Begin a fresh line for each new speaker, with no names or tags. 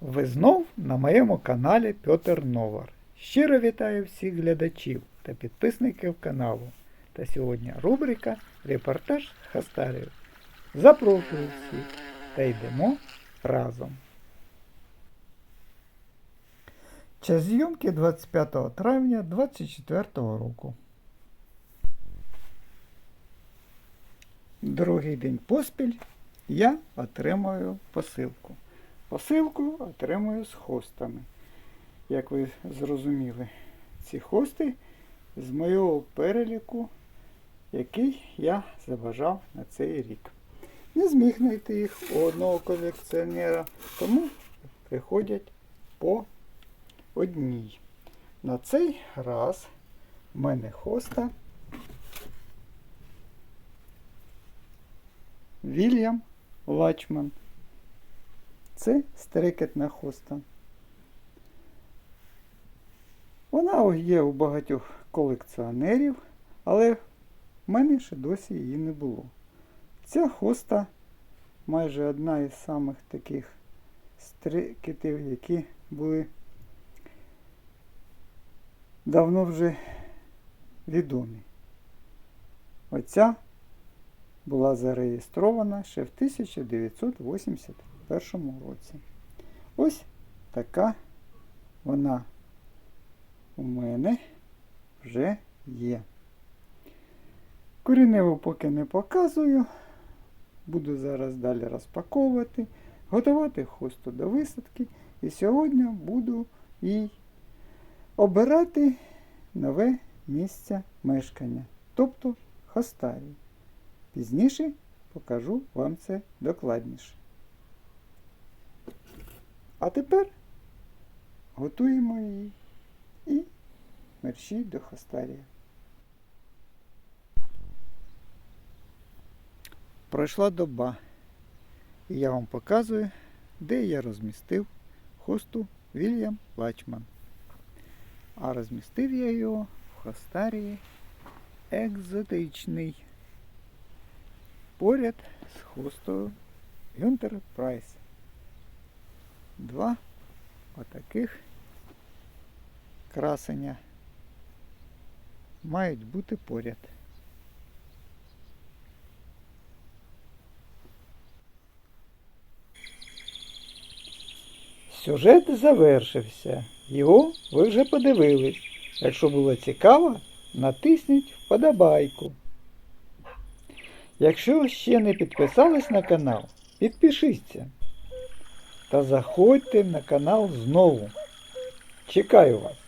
Ви знов на моєму каналі Петр Новар. Щиро вітаю всіх глядачів та підписників каналу. Та сьогодні рубрика Репортаж Хастарів. Запрошую всіх та йдемо разом. Час зйомки 25 травня 2024 року. Другий день поспіль я отримую посилку. Посилку отримую з хостами. Як ви зрозуміли, ці хости з моєго переліку, який я забажав на цей рік. Не зміг знайти їх у одного колекціонера, тому приходять по одній. На цей раз в мене хоста Вільям Лачман. Це стрекетна хоста. Вона є у багатьох колекціонерів, але в мене ще досі її не було. Ця хоста майже одна із самих таких стрекетів, які були давно вже відомі. Оця була зареєстрована ще в 1981 році. Ось така вона у мене вже є. Коріневу поки не показую. Буду зараз далі розпаковувати, готувати хосту до висадки. І сьогодні буду їй обирати нове місце мешкання, тобто хостарій. Пізніше покажу вам це докладніше. А тепер готуємо її і мерщій до хостарія. Пройшла доба, і я вам показую, де я розмістив хосту Вільям Лачман. А розмістив я його в хостарії екзотичний поряд з хостою Гюнтер Прайс. Два отаких красення мають бути поряд. Сюжет завершився. Його ви вже подивились. Якщо було цікаво, натисніть вподобайку. Якщо ще не підписались на канал, підпишіться. Та заходьте на канал знову. Чекаю вас.